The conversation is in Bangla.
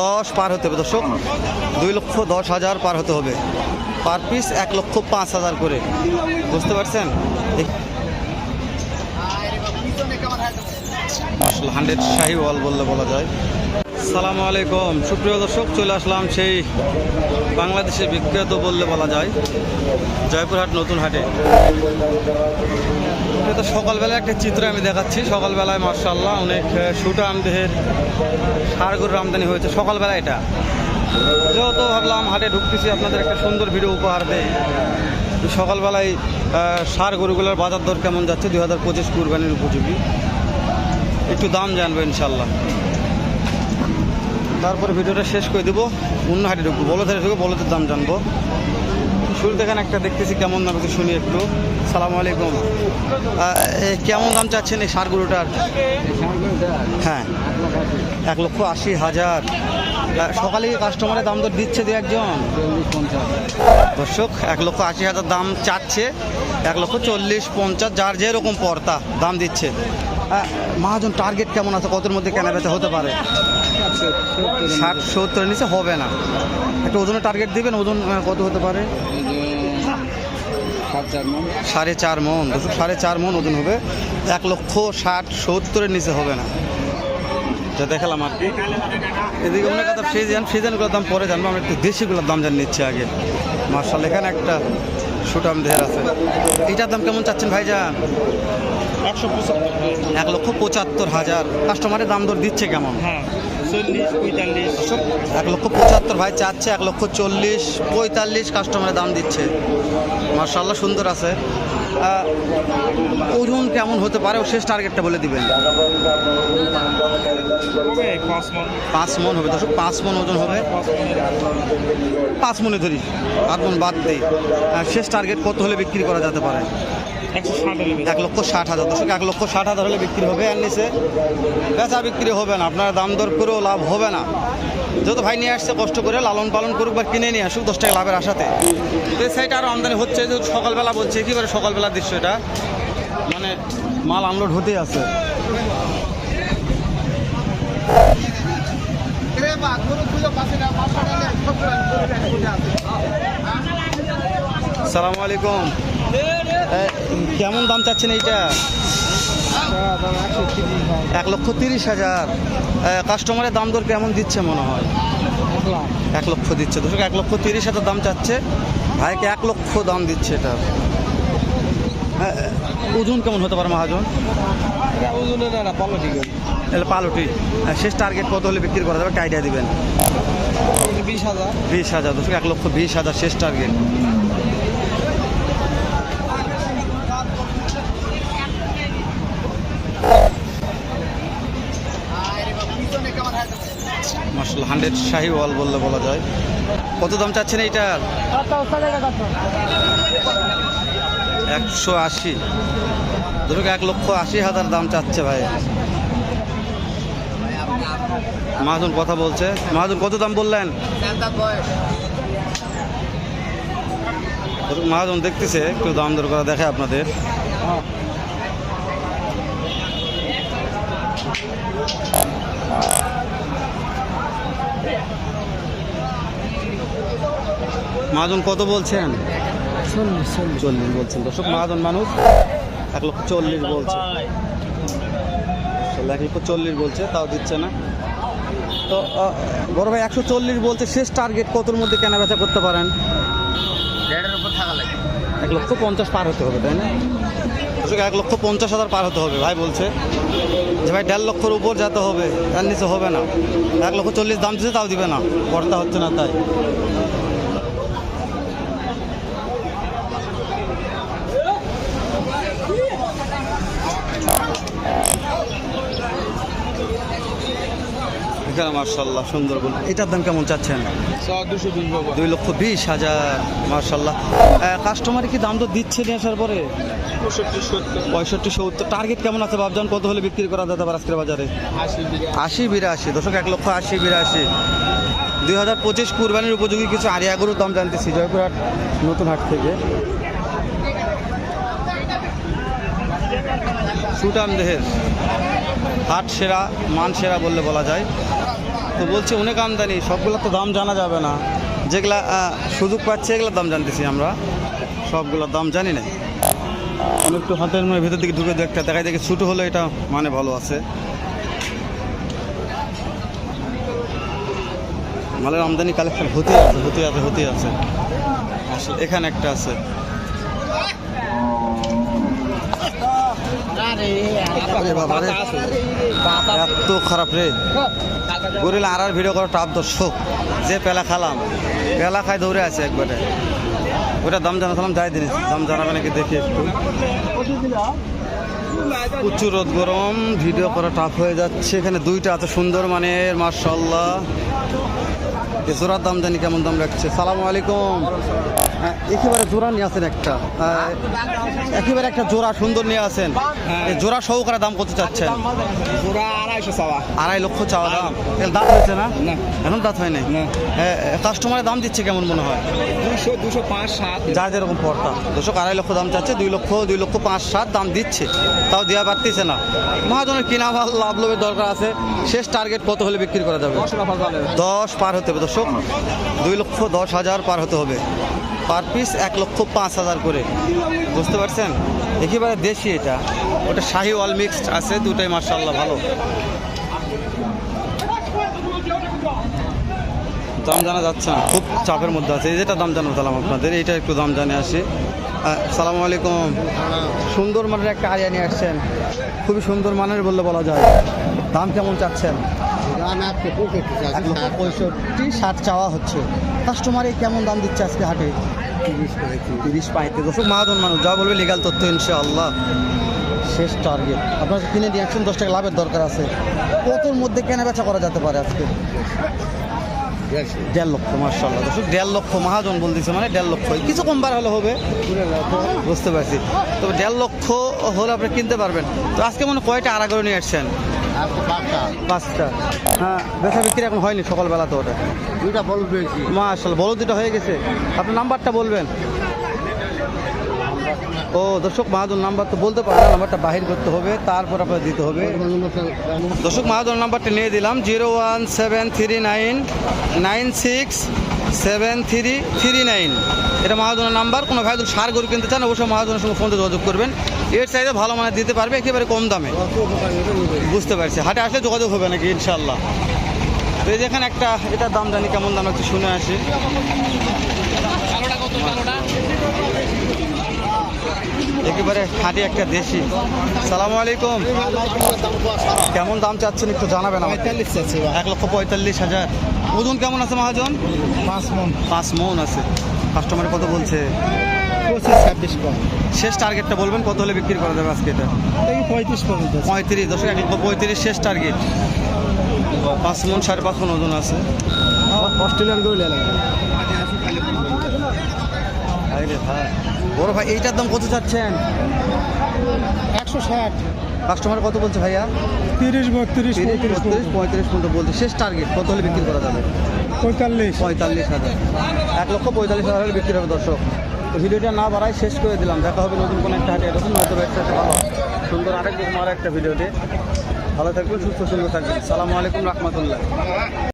দশ পার হতে হবে, দর্শক। দুই লক্ষ দশ হাজার পার হতে হবে। পার পিস এক লক্ষ পাঁচ হাজার করে। বুঝতে পারছেন? আসলে হান্ড্রেড শাহি ওয়াল বললে বলা যায়। সালামু আলাইকুম। সুপ্রিয় দর্শক, চলে আসলাম সেই বাংলাদেশে বিখ্যাত বললে বলা যায়। জয়পুরহাট নতুন হাটে। এটা সকালবেলা একটা চিত্র আমি দেখাচ্ছি। সকালবেলায় মার্শাল্লাহ অনেক সুটা আমদেহের সার গরুর আমদানি হয়েছে। সকালবেলা এটা। যেহেতু ভাবলাম হাটে ঢুকতেছি, আপনাদের একটা সুন্দর ভিডিও উপহার দেয় সকালবেলায় সার গরুগুলোর বাজার দর কেমন যাচ্ছে? দুই হাজার পঁচিশ কুরবানির উপযোগী। একটু দাম জানব ইনশাল্লাহ তারপরে ভিডিওটা শেষ করে দেবো। অন্য হাটে ঢুকবো। বলদের ঢুকবো, বলদের দাম জানব। শুরুতে এখানে একটা দেখতেছি কেমন দাম একটু শুনি একটু। সালাম আলাইকুম। কেমন দাম চাচ্ছেন এই সার গরুটার হ্যাঁ। এক লক্ষ আশি হাজার। সকালে কাস্টমারের দাম দর দিচ্ছে দু একজন। দর্শক, এক লক্ষ আশি হাজার দাম চাচ্ছে। এক লক্ষ চল্লিশ পঞ্চাশ, যার যেরকম পর্তা দাম দিচ্ছে। মহাজন টার্গেট কেমন আছে? কতর মধ্যে কেনা বেচা হতে পারে? ষাট সত্তরের নিচে হবে না। একটা ওজনের টার্গেট দিবেন, ওজন কত হতে পারে? সাড়ে চার মন? দর্শক সাড়ে চার মন ওজন হবে। এক লক্ষ ষাট সত্তরের নিচে হবে না। যা দেখালাম আর কি। এদিকে অনেক কথা ফ্রিজিয়ান ফ্রিজিয়ানগুলোর দাম পরে জানব। আমরা একটু দেশিগুলোর দাম জানি নিচ্ছি আগে। মার্শাল এখানে একটা সুটাম দেহের আছে। এটার দাম কেমন চাচ্ছেন ভাইজান? একশো পঁচাত্তর। এক লক্ষ পঁচাত্তর হাজার। কাস্টমারের দাম দর দিচ্ছে কেমন? হ্যাঁ। চল্লিশ পঁয়তাল্লিশ। এক লক্ষ পঁচাত্তর ভাই চাচ্ছে এক লক্ষ চল্লিশ পঁয়তাল্লিশ কাস্টমারের দাম দিচ্ছে। মার্শাল্লাহ সুন্দর আছে। ওজন কেমন হতে পারে? ও শেষ টার্গেটটা বলে দিবেন। পাঁচ মন। পাঁচ মন হবে দর্শক পাঁচ মন ওজন হবে। পাঁচ মনে। ধরি আট মন বাদ দেই। শেষ টার্গেট কত হলে বিক্রি করা যেতে পারে? এক লক্ষ ষাট হাজার দর্শক এক লক্ষ ষাট হাজার হলে বিক্রি হবে আর নিচে বেচা বিক্রি হবে না। আপনার দাম দর করেও লাভ হবে না। যেহেতু ভাই নিয়ে আসছে কষ্ট করে লালন পালন করুক বা কিনে নিয়ে আসুক দশ টাকা লাভের আশাতে। তো সাইড আরও আমদানি হচ্ছে যে সকালবেলা বলছে একেবারে সকালবেলার দৃশ্য এটা। মানে মাল আনলোড হতেই আছে। সালামু আলাইকুম। কেমন দাম চাচ্ছেন এইটা? এক লক্ষ তিরিশ হাজার। কাস্টমারের দাম দর কেমন দিচ্ছে মনে হয়? এক লক্ষ দিচ্ছে। দর্শক এক লক্ষ তিরিশ হাজার দাম চাচ্ছে। ভাইকে এক লক্ষ দাম দিচ্ছে এটা। ওজন কেমন হতে পারে মহাজন? তাহলে পালুটি। শেষ টার্গেট কত হলে বিক্রি করা যাবে? কাইডিয়া দিবেন। বিশ হাজার। বিশ হাজার। দর্শক এক লক্ষ বিশ হাজার শেষ টার্গেট মার্শাল হান্ড্রেড শাহি ওয়াল বললে বলা যায়। কত দাম চাচ্ছেন এইটার একশো আশি। ধরুক এক লক্ষ আশি হাজার দাম চাচ্ছে ভাই। মাহাজন কথা বলছে। মাহাজন কত দাম বললেন? মাহাজন দেখতেছে, একটু দাম দর করা দেখে আপনাদের। মাহাজন কত বলছেন? চল্লিশ বলছেন। দর্শক মহাজন মানুষ এক লক্ষ চল্লিশ বলছে। এক লক্ষ চল্লিশ বলছে তাও দিচ্ছে না। তো বড় ভাই একশো চল্লিশ বলছে শেষ টার্গেট কতর মধ্যে কেনা বেচা করতে পারেন? এক লক্ষ পঞ্চাশ পার হতে হবে তাই না? এক লক্ষ পঞ্চাশ হাজার পার হতে হবে ভাই বলছে। যে ভাই দেড় লক্ষর উপর যেতে হবে তার নিচে হবে না। এক লক্ষ চল্লিশ দাম দিচ্ছে তাও দিবে না। কর্তা হচ্ছে না তাই। এখানে মার্শাল্লাহ সুন্দরবন। এটার দাম কেমন চাচ্ছেন? দুই লক্ষ বিশ হাজার মার্শাল্লাহ কাস্টমার কি দাম তো দিচ্ছে নিয়ে আসার পরে? পঁয়ষট্টি সত্তর। টার্গেট কেমন আছে ভাবজান? কত হলে বিক্রি করা যেতে পারে আজকের বাজারে? আশি বিরাশি। দশক এক লক্ষ আশি বিরাশি। দুই হাজার পঁচিশ কুরবানির উপযোগী কিছু আরিয়া গরুর দাম জানতেছি। জয়পুরহাট নতুন হাট থেকে। সুটাম দেহের হাট সেরা, মান সেরা বললে বলা যায়। তো বলছি, অনেক আমদানি সবগুলো তো দাম জানা যাবে না। যেগুলা সুযোগ পাচ্ছে, এগুলোর দাম জানতেছি আমরা। সবগুলোর দাম জানি না। একটু হাতের মানে ভেতর দিকে ঢুকে দেখতে দেখি ছোটো হলে এটা মানে ভালো আছে। মালের আমদানি কালেকশন হতে আছে হতে আছে হতে আছে। এখানে একটা আছে আরে বাবা রে এত খারাপ রে। গরিল আর ভিডিও করা টাপ দর্শক যে পেলা খালাম, পেলা খাই দৌড়ে আছে একবারে। ওটা দাম জানাতাম, যাই দিন, দাম জানাবে নাকি দেখি একটু। প্রচুর রোদ গরম ভিডিও করা টাফ হয়ে যাচ্ছে। এখানে দুইটা এত সুন্দর মানের মার্শাল্লাহ এ জোড়ার দাম জানি কেমন দাম রাখছে। সালাম আলাইকুম। হ্যাঁ, একেবারে জোড়া নিয়ে আসেন একটা। একেবারে একটা জোড়া সুন্দর নিয়ে এই জোড়া সহকারে দাম কত চাচ্ছেন? পুরা আড়াইশো চাওয়া। আড়াই লক্ষ চাওয়া দাম। এর দাঁত হয়েছে না। এখন দাঁত হয় নাই। কাস্টমারের দাম দিচ্ছে কেমন মনে হয়? দুশো দুশো পাঁচ সাত। যা যেরকম পড়তা। দশক আড়াই লক্ষ দাম চাচ্ছে দুই লক্ষ দুই লক্ষ পাঁচ সাত দাম দিচ্ছে। তাও দেওয়া পারতেছে না। মহাজনের কিনা ভালো লাভ লোভের দরকার আছে। শেষ টার্গেট কত হলে বিক্রি করা দশ যাবে দশ পার হতে হবে। দর্শক, দুই লক্ষ দশ হাজার পার হতে হবে। পার পিস এক লক্ষ পাঁচ হাজার করে। বুঝতে পারছেন? একেবারে দেশি এটা। ওটা শাহি ওয়াল মিক্সড আছে, দুটাই মার্শাল্লাহ ভালো। দাম জানা যাচ্ছে না, খুব চাপের মধ্যে আছে। এই যেটা দাম জানাব তাহলে আপনাদের, এইটা একটু দাম জানে আসি। সালামু আলাইকুম। সুন্দর মানের একটা আরিয়া নিয়ে আসছেন। খুবই সুন্দর মানের বললে বলা যায়। দাম কেমন চাচ্ছেন? এক লক্ষ পঁয়ষট্টি ষাট চাওয়া হচ্ছে। কাস্টমারে কেমন দাম দিচ্ছে আজকে হাটে? তিরিশ দশক মহাজন মানুষ। যা বলবে লিগাল তথ্য ইনশাআল্লাহ। শেষ টার্গেট আপনার কিনে দিয়ে একশো দশ টাকা লাভের দরকার আছে। কতর মধ্যে কেনা বেচা করা যেতে পারে আজকে? দেড় লক্ষ মার্শাল্লাহ দর্শক দেড় লক্ষ মহাজন বলতেছে মানে দেড় লক্ষ। কিছু কম বার হলে হবে। বুঝতে পারছি। তবে দেড় লক্ষ হলে আপনি কিনতে পারবেন। তো আজকে মনে কয়টা আড়া করে নিয়ে আসছেন? পাঁচটা। হ্যাঁ বেচা বিক্রি এখন হয়নি সকালবেলা তো ওটা। দুইটা বল পেয়েছি। মাশাল বলো দুটো হয়ে গেছে। আপনার নাম্বারটা বলবেন? ও দর্শক মাহাদুর নাম্বার তো বলতে পারেন নাম্বারটা বাহির করতে হবে তারপর আপনার দিতে হবে। দর্শক মাহাদুর নাম্বারটা নিয়ে দিলাম zero one seven three nine nine six seven three three nine এটা মাহাজনের নাম্বার। কোনো ভাই যদি সার গরু কিনতে চান, অবশ্যই মাহাজনের সঙ্গে ফোনতে যোগাযোগ করবেন। এর চাইতে ভালো মানে দিতে পারবে, একেবারে কম দামে। বুঝতে পারছি। হাটে আসলে যোগাযোগ হবে নাকি ইনশাল্লাহ তো এই যেখানে একটা, এটার দাম জানি কেমন দাম একটু শুনে আসি। একেবারে খাঁটি একটা দেশি। সালাম আলাইকুম। কেমন দাম চাচ্ছেন একটু জানাবেন পঁয়তাল্লিশ চাচ্ছি এক লক্ষ পঁয়তাল্লিশ হাজার। ওজন কেমন আছে মহাজন? পাঁচ মন। পাঁচ মন আছে। কাস্টমার কত বলছে? শেষ টার্গেটটা বলবেন কত হলে বিক্রি করা যাবে আজকে এটা? পঁয়ত্রিশ পর্যন্ত পঁয়ত্রিশ দশ এক লক্ষ পঁয়ত্রিশ শেষ টার্গেট পাঁচ মন সাড়ে পাঁচ মন ওজন আছে। অস্ট্রেলিয়ান গরু লাগে বড় ভাই এইটার দাম কত চাচ্ছেন? একশো ষাট। কাস্টমার কত বলছে ভাইয়া? তিরিশ বত্রিশ তিরিশ বত্রিশ পঁয়ত্রিশ পর্যন্ত বলছে। শেষ টার্গেট কত হলে বিক্রি করা যাবে? পঁয়তাল্লিশ। পঁয়তাল্লিশ হাজার। এক লক্ষ পঁয়তাল্লিশ হাজার হলে বিক্রি হবে দর্শক। তো ভিডিওটা না বাড়াই শেষ করে দিলাম। দেখা হবে নতুন কোনো একটা হাটে। এরকম হয়তো বা একটা ভালো। সুন্দর আরেক রকম আর একটা ভিডিওতে। ভালো থাকবেন সুস্থ সুন্দর থাকবেন। সালামু আলাইকুম রহমতুল্লাহ।